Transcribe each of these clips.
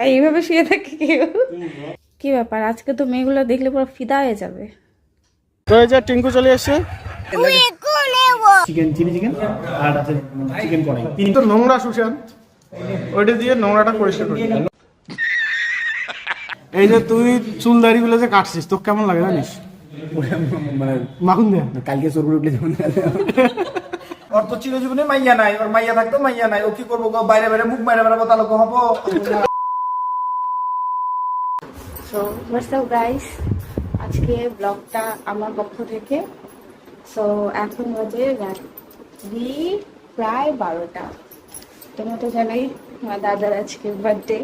তাই এইভাবে শুয়ে থাকে কেউ। কি ব্যাপার? আজকে তো মেয়েগুলো দেখলে পুরো ফিদা হয়ে যাবে। তো এই যে টিঙ্কু চলে এসছে। চিকেন চিলি চিকেন আর আছে চিকেন কড়াই। তিনি তো নোংরা সুশান্ত ওইটা দিয়ে নোংরাটা পরিষ্কার করি এই যে তুই চুল দাড়িগুলো যে কাটছিস তোর কেমন লাগে জানিস? মানে মাখুন দে। কালকে চোর উঠলে যেমন ওর তো চিরজীবনে মাইয়া নাই ওর মাইয়া থাকতো মাইয়া নাই। ও কি করব বাইরে বাইরে মুখ মাইরে বাইরে তাহলে হব? সো হোয়াটস আপ গাইস আজকে ব্লগটা আমার পক্ষ থেকে। সো এখন বাজে রাত্রি প্রায় বারোটা। তোমার তো জানাই, আমার দাদার আজকে বার্থডে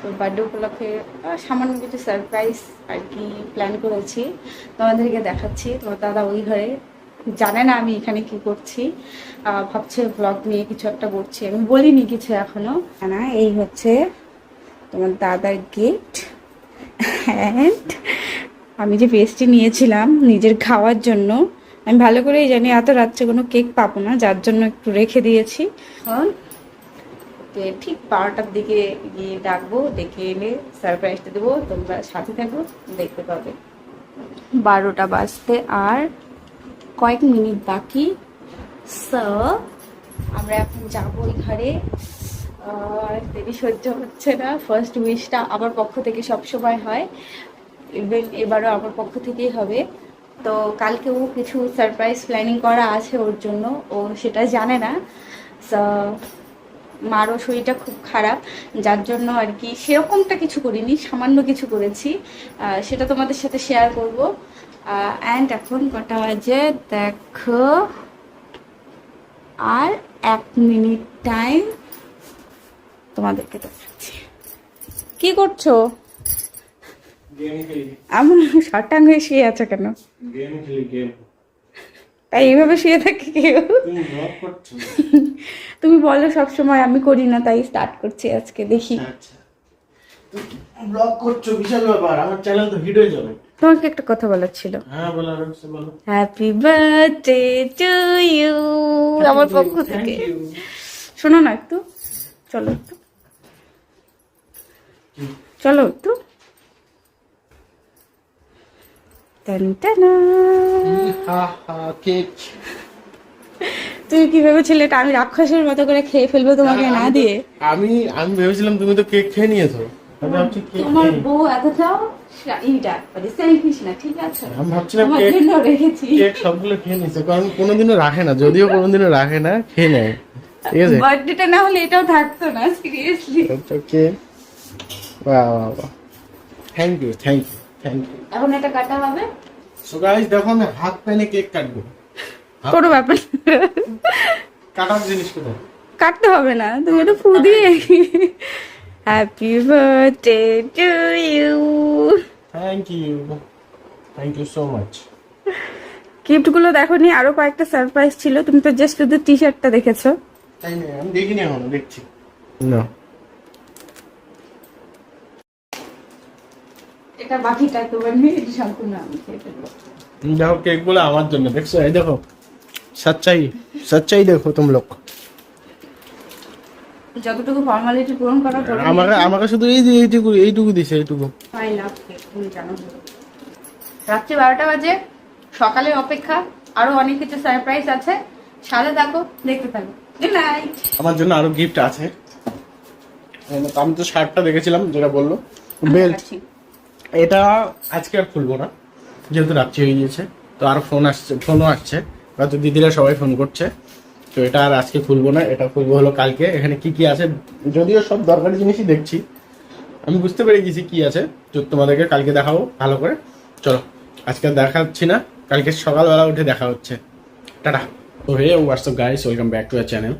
তো বার্থডে উপলক্ষে সামান্য কিছু সারপ্রাইজ আর কি প্ল্যান করেছি। তোমাদেরকে দেখাচ্ছি। তোমার দাদা ওই ঘরে জানে না আমি এখানে কি করছি। ভাবছে ব্লগ নিয়ে কিছু একটা করছি। আমি বলিনি কিছু এখনও। না এই হচ্ছে তোমার দাদার গিফট অ্যান্ড আমি যে পেস্টটি নিয়েছিলাম নিজের খাওয়ার জন্য, আমি ভালো করেই জানি এত রাত্রে কোনো কেক পাবো না, যার জন্য একটু রেখে দিয়েছি। ঠিক বারোটার দিকে গিয়ে ডাকবো ডেকে এনে সারপ্রাইজটা দেবো, তোমরা সাথে থাকো, দেখতে পাবে। বারোটা বাজতে আর কয়েক মিনিট বাকি। সো আমরা এখন যাব ওই ঘরে দেরি সহ্য হচ্ছে না। ফার্স্ট উইশটা আমার পক্ষ থেকে সবসময় হয়। ইভেন এবারও আমার পক্ষ থেকেই হবে। তো কালকেও কিছু সারপ্রাইজ প্ল্যানিং করা আছে ওর জন্য। ও সেটা জানে না। মারও শরীরটা খুব খারাপ। যার জন্য আর কি সেরকমটা কিছু করিনি, সামান্য কিছু করেছি। সেটা তোমাদের সাথে শেয়ার করব। অ্যান্ড এখন কটা বাজে? দেখো, আর এক মিনিট টাইম তোমাদেরকে দেখাচ্ছি। কি করছ? এমন শটাং হয়ে শুয়ে আছো কেন? গেম খেলি গেম তাই এইভাবে শুয়ে থাকে কেউ তুমি ব্লগ করছ? তুমি বলো সব সময় আমি করি না তাই স্টার্ট করছি আজকে দেখি। আচ্ছা ব্লগ করছ বিশাল ব্যাপার। আমার চ্যানেল তো হিট হয়ে যাবে। তোমাকে একটা কথা বলার ছিল। হ্যাঁ বলো আর কিছু বলো। হ্যাপি বার্থডে টু ইউ আমার পক্ষ থেকে। শোনো না একটু চলো একটু। চলো একটু টান টানা। হা হা কেক তুমি কি ভেবেছিলে এটা আমি রাক্ষসের মতো করে খেয়ে ফেলব তোমাকে না দিয়ে? আমি আমি ভেবেছিলাম তুমি তো কেক খেয়ে নিয়েছো। তোমার বউ এতটাও মানে সেলফিশ না ঠিক আছে। আমি ভাবছিলাম কেক রেখেছি। কেক সবগুলো খেয়ে নিয়েছে কারণ কোনোদিনও রাখে না যদিও কোনোদিনও রাখে না খেয়ে নেয়। ঠিক আছে? বার্থডেটা না হলে এটাও থাকতো না seriously okay thank you thank you thank you এখন এটা কাটা হবে? সো গাইস দেখো আমি হাত পেনে কেক কাটবো। কোনো ব্যাপার না। কাটার জিনিস কোথায়? কাটতে হবে না তুমি একটু ফু দিয়ে happy birthday to you thank you thank you so much গিফটগুলো দেখো নি আরও কয়েকটা সারপ্রাইজ ছিল। তুমি তো জাস্ট শুধু টি শার্টটা দেখেছ। তাই না? আমি দেখিনি এখনও দেখছি। না। এটা বাকিটা তোমার সম্পূর্ণ আমি খেয়ে ফেলব। দেখো আমার জন্য দেখছ? এই দেখো সচ্চাই সচ্চাই দেখো তুম লোক। যতটুকু ফর্মালিটি পূরণ করা আমাকে আমাকে শুধু এই এইটুকু এইটুকু দিছে এইটুকু। আই লাভ কেক তুমি জানো। রাত্রি বারোটা বাজে সকালের অপেক্ষা আরও অনেক কিছু সারপ্রাইজ আছে। সাথে থাকো দেখতে থাকো। গুড নাইট আমার জন্য আরও গিফট আছে। আমি তো শার্টটা দেখেছিলাম যেটা বলল। বেল্ট এটা আজকে আর খুলবো না, যেহেতু রাত্রি হয়ে গিয়েছে। তো আর ফোন আসছে ফোনও আসছে। হয়তো দিদিরা সবাই ফোন করছে। তো এটা আর আজকে খুলবো না, এটা খুলবো হলো কালকে। এখানে কি কি আছে? যদিও সব দরকারি জিনিসই দেখছি। আমি বুঝতে পেরে গেছি কি আছে। তো তোমাদেরকে কালকে দেখাবো, ভালো করে। চলো, আজকে দেখাচ্ছি না। কালকে সকালবেলা উঠে দেখা হচ্ছে। টাটা। তো hey what's up guys welcome back to our channel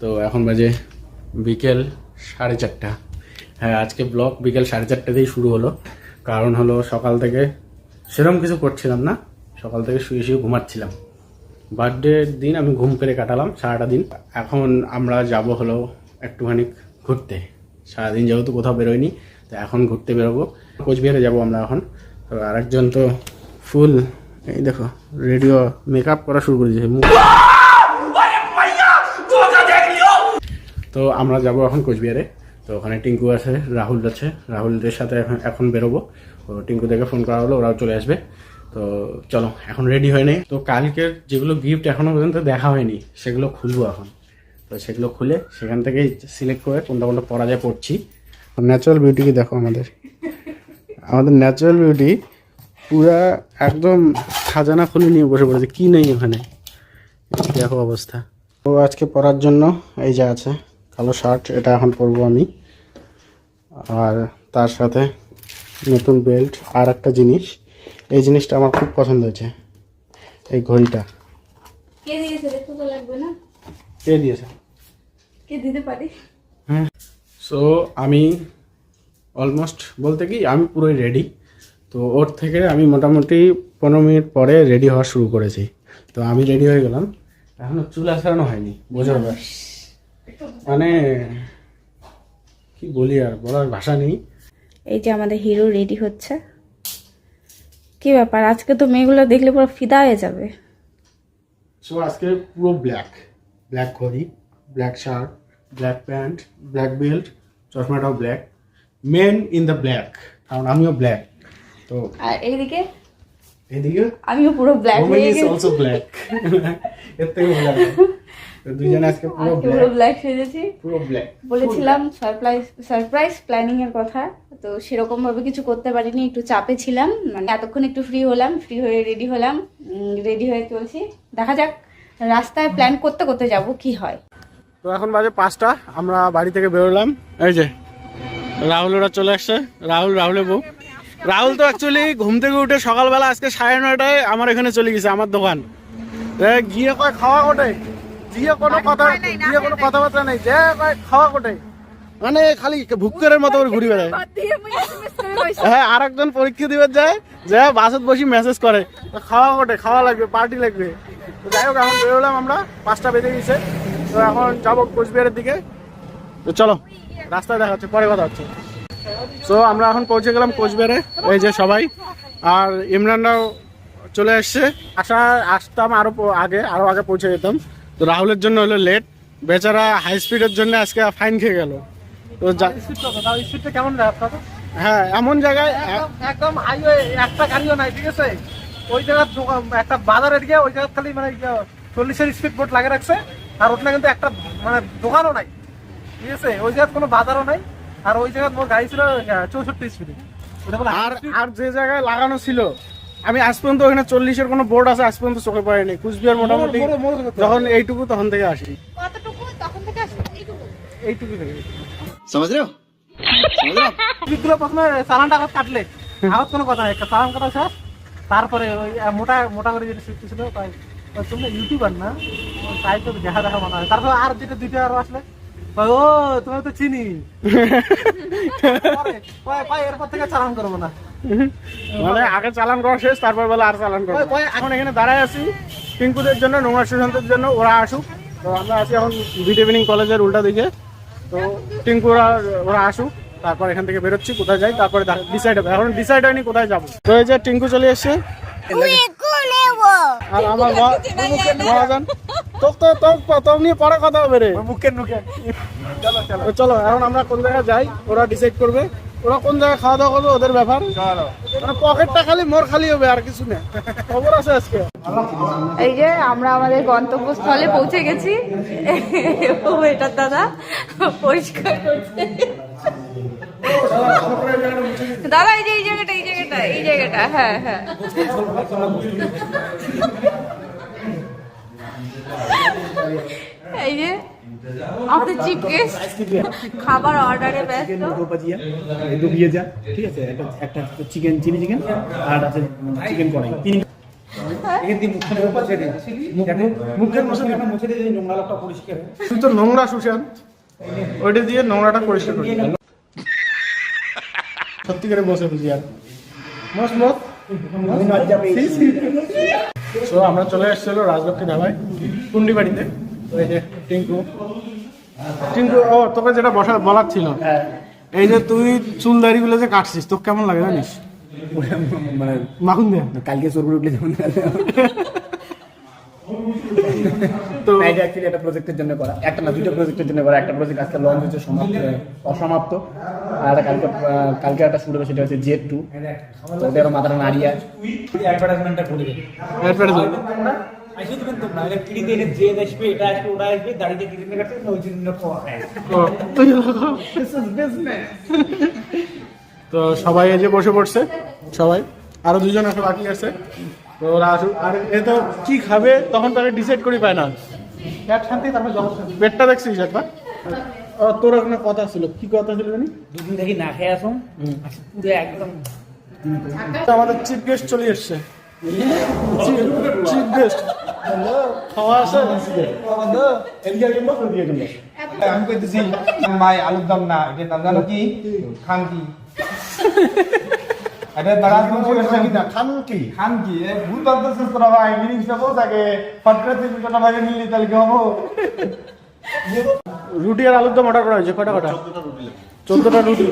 তো এখন বাজে বিকেল সাড়ে চারটা। হ্যাঁ আজকে ব্লগ বিকেল সাড়ে চারটাতেই শুরু হলো। কারণ হলো সকাল থেকে সেরকম কিছু করছিলাম না। সকাল থেকে শুয়ে শুয়ে ঘুমাচ্ছিলাম। বার্থডের দিন আমি ঘুম পেরে কাটালাম সারাটা দিন। এখন আমরা যাব হলো একটুখানি ঘুরতে। সারাদিন যেহেতু কোথাও বেরোয়নি তো এখন ঘুরতে বেরোবো। কোচবিহারে যাব আমরা এখন। তো আরেকজন তো ফুল এই দেখো রেডিও মেকআপ করা শুরু করে দিয়েছে। তো আমরা যাব এখন কোচবিহারে। তো ওখানে টিঙ্কু আছে, রাহুল আছে রাহুলদের সাথে এখন এখন বেরোবো। তো টিঙ্কু থেকে ফোন করা হলো, ওরাও চলে আসবে। তো চলো, এখন রেডি হয়ে নেই। তো কালকের যেগুলো গিফট এখনও পর্যন্ত দেখা হয়নি, সেগুলো খুলবো এখন। তো সেগুলো খুলে সেখান থেকেই সিলেক্ট করে কোনটা কোনটা পরা যায় পড়ছি ন্যাচারাল বিউটিকে দেখো আমাদের? আমাদের ন্যাচারাল বিউটি পুরা একদম খাজানা খুলে নিয়ে বসে পড়েছে, কি নেই ওখানে দেখো অবস্থা। ও আজকে পরার জন্য এই যে আছে কালো শার্ট এটা এখন পরবো আমি। আর তার সাথে নতুন বেল্ট আর একটা জিনিস এই জিনিসটা আমার খুব পছন্দ হয়েছে এই ঘড়িটা। কে দিয়েছে দেখতে তো লাগবে না? কে দিয়েছে? কে দিতে পারি? সো আমি অলমোস্ট বলতে কি আমি পুরোই রেডি তো ওর থেকে আমি মোটামুটি পনেরো মিনিট পরে রেডি হওয়া শুরু করেছি। তো আমি রেডি হয়ে গেলাম। এখনও চুল আসানো হয়নি বোঝা ব্যাস মানে কি বলি আর বলার ভাষা নেই। এই যে আমাদের হিরো রেডি হচ্ছে। কি ব্যাপার আজকে তো মেয়েগুলো দেখলে পুরো ফিদা হয়ে যাবে। সো আজকে পুরো ব্ল্যাক ব্ল্যাক ঘড়ি black shirt black pant black belt চশমাটাও black men in the black কারণ আমিও ব্ল্যাক তো আর এইদিকে? এদিকে আমিও পুরো ব্ল্যাক হয়ে গেছি। also black. এর থেকে ভালো। তো দুজনে আজকে পুরো পুরো ব্ল্যাক সেজেছি পুরো ব্ল্যাক বলেছিলাম সারপ্রাইজ সারপ্রাইজ প্ল্যানিং এর কথা। তো সেরকম ভাবে কিছু করতে পারিনি একটু চাপে ছিলাম। মানে এতক্ষণ একটু ফ্রি হলাম ফ্রি হয়ে রেডি হলাম রেডি হয়ে চলছি। দেখা যাক রাস্তায় প্ল্যান করতে করতে যাব কি হয়। তো এখন বাজে পাঁচটা আমরা বাড়ি থেকে বেরোলাম। এই যে রাহুল ওরা চলে আসছে। রাহুল রাহুলের বউ। রাহুল তো অ্যাকচুয়ালি ঘুম থেকে উঠে সকালবেলা আজকে সাড়ে নয়টায় আমার এখানে চলে গেছে আমার দোকান। গিয়ে কয় খাওয়া কোটে গিয়ে কোনো কথা গিয়ে কোনো কথাবার্তা নেই যে খাওয়া কোটে। মানে খালি ভুক্করের মতো করে ঘুরি বেড়ায়। হ্যাঁ আর একজন পরীক্ষা দিবে যায় যে বাসত বসি মেসেজ করে। তো খাওয়া কোটে খাওয়া লাগবে পার্টি লাগবে। তো যাই হোক এখন বেরোলাম আমরা পাঁচটা বেজে গেছে। তো এখন যাব কোচবিহারের দিকে। তো চলো রাস্তায় দেখা হচ্ছে পরে কথা হচ্ছে। তো আমরা এখন পৌঁছে গেলাম কোচবিহারে এই যে সবাই। আর ইমরানরাও চলে এসছে। আসা আসতাম আরও প- আগে আরও আগে পৌঁছে যেতাম। তো রাহুলের জন্য হলো লেট বেচারা হাই স্পিডের জন্য আজকে ফাইন খেয়ে গেল। তো যা- স্পিডটা কেমন হ্যাঁ এমন জায়গায় একদম হাইওয়ে একটা গাড়িও নাই ঠিক আছে? ওই জায়গার দোকান- একটা বাজারের গিয়ে ওই জায়গা খালি মানে চল্লিশের স্পিড বোর্ড লাগে রাখছে। আর ওখানে কিন্তু একটা মানে দোকানও নাই ঠিক আছে? ওই জায়গায় কোনো বাজারও নাই। আর ওই জায়গায় মোর গাড়ি ছিল চৌষট্টি স্পিডে আর আর যে জায়গায় লাগানো ছিল আমি আজ পর্যন্ত ওখানে চল্লিশের কোনো বোর্ড আছে আজ পর্যন্ত চোখে পড়েনি। কুচবিহার মোটামুটি। যখন এইটুকু তখন থেকে আসি। এইটুকু। থেকে। বিক্গুলো প্রথমে চালানটা আগত কাটলে। আগত কোনো কথা নাই। চালান কাটা শেষ। তারপরে ওই মোটা মোটা করে যেটা শিখতে ছিল তাই ওই ইউটিউবার না? তাই তো দেখা দেখা মনে হয়। তারপর আর যেটা দুইটা আরও আসলে ও তোমার তো চিনি। এরপর থেকে চালান করব না। মানে আগে চালান করা শেষ তারপর বেলা আর চালান করা এখন এখানে দাঁড়ায় আছি টিঙ্কুদের জন্য নোংরা সুশান্তের জন্য ওরা আসুক। তো আমরা আছি এখন বিট ইভিনিং কলেজের উল্টা দিকে। তো টিঙ্কু ওরা আসুক তারপর এখান থেকে বেরোচ্ছি কোথায় যাই তারপরে ডিসাইড হবে। এখন ডিসাইড হয়নি কোথায় যাব। তো এই যে টিঙ্কু চলে এসছে। আর আমার মা- মহাজন তোর তো তোর তোর নিয়ে পরে কথা হবে রে। মুখের মুখে চলো চলো। চলো এখন আমরা কোন জায়গায় যাই ওরা ডিসাইড করবে। ওরা কোন জায়গায় খাওয়া দাওয়া করবে ওদের ব্যাপার? মানে পকেটটা খালি মোর খালি হবে আর কিছু না খবর আছে আজকে? এই যে আমরা আমাদের গন্তব্যস্থলে পৌঁছে গেছি। ও এটার দাদা পরিষ্কার করছে। দাদা এই যে এই জায়গাটা এই জায়গাটা এই জায়গাটা হ্যাঁ হ্যাঁ। এই যে আমাদের চিফ গেস্ট খাবার অর্ডারে ব্যস্ত দো ভিয়েজা ঠিক আছে একটা একটা চিকেন চিলি চিকেন আর আছে চিকেন কড়াই তিন নোংরা সুশান্ত ওইটা দিয়ে নোংরাটা পরিষ্কার করি সত্যি করে বসে বুঝি আর মস মত আমরা চলে এসেছিল রাজলক্ষ্মী ধাবায় কুন্ডি বাড়িতে টিঙ্কু টিঙ্কু ও তোকে যেটা বসা বলার ছিল এই যে তুই চুল দাড়িগুলো যে কাটছিস তোকে কেমন লাগে জানিস? মানে মাখুন দে। কালকে সরপুর উঠলে যেমন তো- এটা অ্যাকচুয়ালি একটা প্রজেক্টের জন্য করা। একটা না দুটো প্রজেক্টের জন্য করা। একটা প্রজেক্ট আজকে লঞ্চ হচ্ছে সমাপ্ত অসমাপ্ত। আর একটা কালকে কালকে একটা শুরু হবে সেটা হচ্ছে জেড টু তো মাথাটা নাড়িয়ে অ্যাডভার্টাইজমেন্টটা করে দেবে আসলে দেবেন তোমরা এটা কিনে দিয়ে যে আসবে এটা আসবে ওটা আসবে দাঁড়িয়ে কিনে কাটছে ওই জন্য খাওয়া খায়। তো সবাই এই যে বসে পড়ছে। সবাই? আরও দুজন আছে বাকি আছে। তো ওরা আসুক। আর এ তো কি খাবে তখন তারা ডিসাইড করি পায় না। পেট শান্তি তারপর জগৎ শান্তি পেটটা দেখছিস একবার? ও, তোর ওখানে কথা ছিল। কি কথা ছিল জানি? দুদিন থেকে না খেয়ে আসুন। পুরো একদম। তো আমাদের চিফ গেস্ট চলে এসছে। চিফ গেস্ট খাওয়া আছে? এদিকে কিনবো ওদিকে কিনবো আমি কইতেছি মাই আলুর দম না এটার নাম জানো কি? খানকি। এটা বাড়া না খান খানকি। এ ভুল বলতেছিস তোরা ভাই মিনিংসটা বল থাকে ফট দুটো বাইরে নিলি তাহলে কি হব? রুটি আর আলুর দম অর্ডার করা হয়েছে কটা কটা? চোদ্দটা রুটি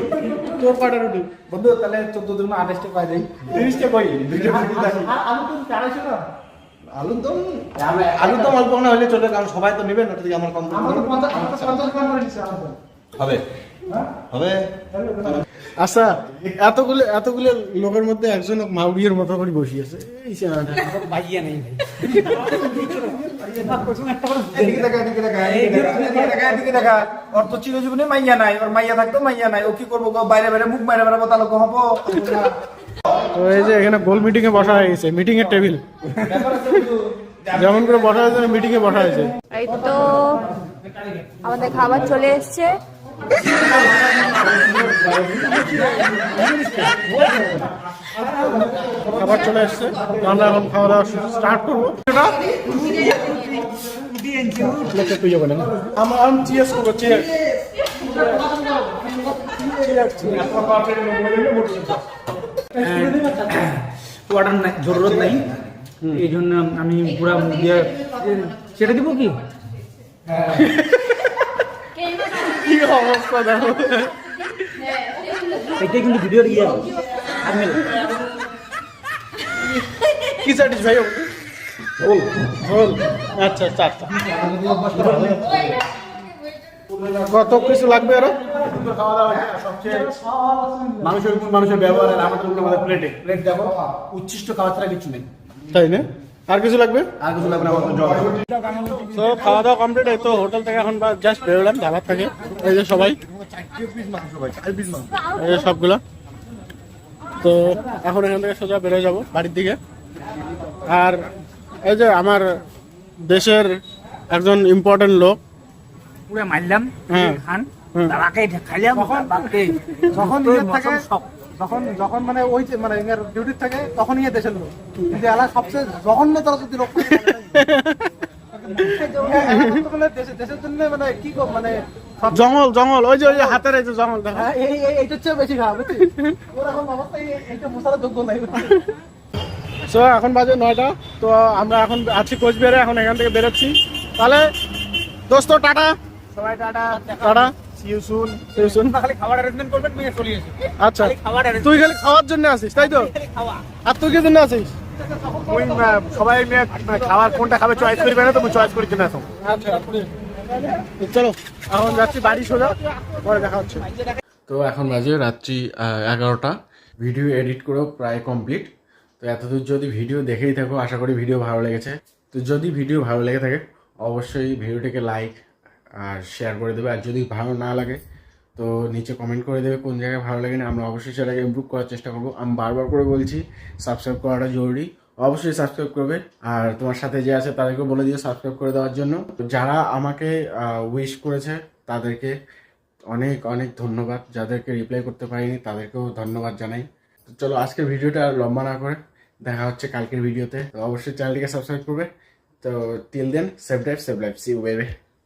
তোর কটা রুটি? বন্ধু তাহলে চোদ্দ দিন আঠাশটা পাই যাই তিরিশটা কই? দুইটা রুটি থাকি আলুর দম আলুর দম অল্প না হলে চলে কারণ সবাই তো নেবে না ওটা থেকে আমার কম দিচ্ছে আমার হবে? হবে? আচ্ছা এতগুলো এতগুলো লোকের মধ্যে একজন মাউরিয়ের মতো করে এই। বাইয়া নেই। ওর তো চিরজীবনে মাইয়া নাই ওর মাইয়া থাকতো মাইয়া নাই। ও কি করব গো? বাইরে বাইরে মুখ বাইরে বাইরে তাহলে গো হব? তো এই যে এখানে গোল মিটিং এ বসা হয়ে গেছে মিটিং এর টেবিল যেমন করে বসা হয়েছে মিটিং এ বসা হয়েছে। এই তো আমাদের খাবার চলে এসছে। খাবার চলে এসছে আমরা এখন খাওয়া দাওয়া স্টার্ট করব। যাবে আমি চিয়ার্স করব চিয়ার্স ওয়াটার নাই জরুরত নাই। এই জন্য আমি পুরা মুখ দিয়ে সেটা দিব কি? কি অবস্থা দেখো। এটাই কিন্তু ভিডিওর ইয়ে আমি কি চাটিস ভাই? হোল আচ্ছা আচ্ছা আচ্ছা। কত কিছু লাগবে আরও মানুষের উপর মানুষের ব্যবহার আর আমাদের উপর আমাদের প্লেটে প্লেট দেখো উচ্ছিষ্ট খাবার ছাড়া কিছু নেই। তাই না? আর কিছু লাগবে? আর কিছু লাগবে না তো খাওয়া দাওয়া কমপ্লিট এই তো হোটেল থেকে এখন জাস্ট বেরোলাম ধাবার থেকে। এই যে সবাই। এই যে সবগুলো। তো এখন এখান থেকে সোজা বেরোয় যাব বাড়ির দিকে। আর এই যে আমার দেশের একজন ইম্পর্টেন্ট লোক পুরো মারলাম। খান। তারাকে খাইলাম যখন থাকে যখন যখন মানে ওই যে মানে ইয়ের ডিউটির থাকে তখন ইয়ে দেশের লোক কিন্তু এলা সবচেয়ে জঘন্য তারা যদি লোক দেশের জন্য মানে কি মানে জঙ্গল জঙ্গল ওই যে ওই যে হাতের এই যে জঙ্গল দেখো। হ্যাঁ, এই এই চেয়ে বেশি খারাপ অবস্থা এইটা যোগ্য নাই সো এখন বাজে নয়টা। তো আমরা এখন আছি কোচবিহারে এখন এখান থেকে বেরোচ্ছি। তাহলে দোস্ত টাটা। সবাই টাটা। Tata. See you soon see you soon খালি খাবার অ্যারেঞ্জমেন্ট করবেন নিয়ে চলে আসি আচ্ছা। তুই খালি খাওয়ার জন্য আসিস তাই তো? আর তুই কি জন্য আসিস? সবাই মিলে খাবার কোনটা খাবে চয়েস করবে না তো চয়েস করে কিনে আসো আচ্ছা চলো এখন যাচ্ছি বাড়ি সোজা পরে দেখা হচ্ছে। তো এখন বাজে রাত্রি এগারোটা। ভিডিও এডিট করেও প্রায় কমপ্লিট তো এতদূর যদি ভিডিও দেখেই থাকো আশা করি ভিডিও ভালো লেগেছে। তো যদি ভিডিও ভালো লেগে থাকে অবশ্যই ভিডিওটিকে লাইক আর শেয়ার করে দেবে। আর যদি ভালো না লাগে, তো নিচে কমেন্ট করে দেবে কোন জায়গায় ভালো লাগে না। আমরা অবশ্যই সেটাকে ইমপ্রুভ করার চেষ্টা করব। আমি বারবার করে বলছি সাবস্ক্রাইব করাটা জরুরি। অবশ্যই সাবস্ক্রাইব করবে। আর তোমার সাথে যে আছে তাদেরকে বলে দিও সাবস্ক্রাইব করে দেওয়ার জন্য। যারা আমাকে উইশ করেছে, তাদেরকে অনেক অনেক ধন্যবাদ। যাদেরকে রিপ্লাই করতে পারিনি, তাদেরকেও ধন্যবাদ জানাই। তো চলো, আজকের ভিডিওটা লম্বা না করে। দেখা হচ্ছে কালকের ভিডিওতে। তো অবশ্যই চ্যানেলটিকে সাবস্ক্রাইব করবে। তো till then save life save life C বেবে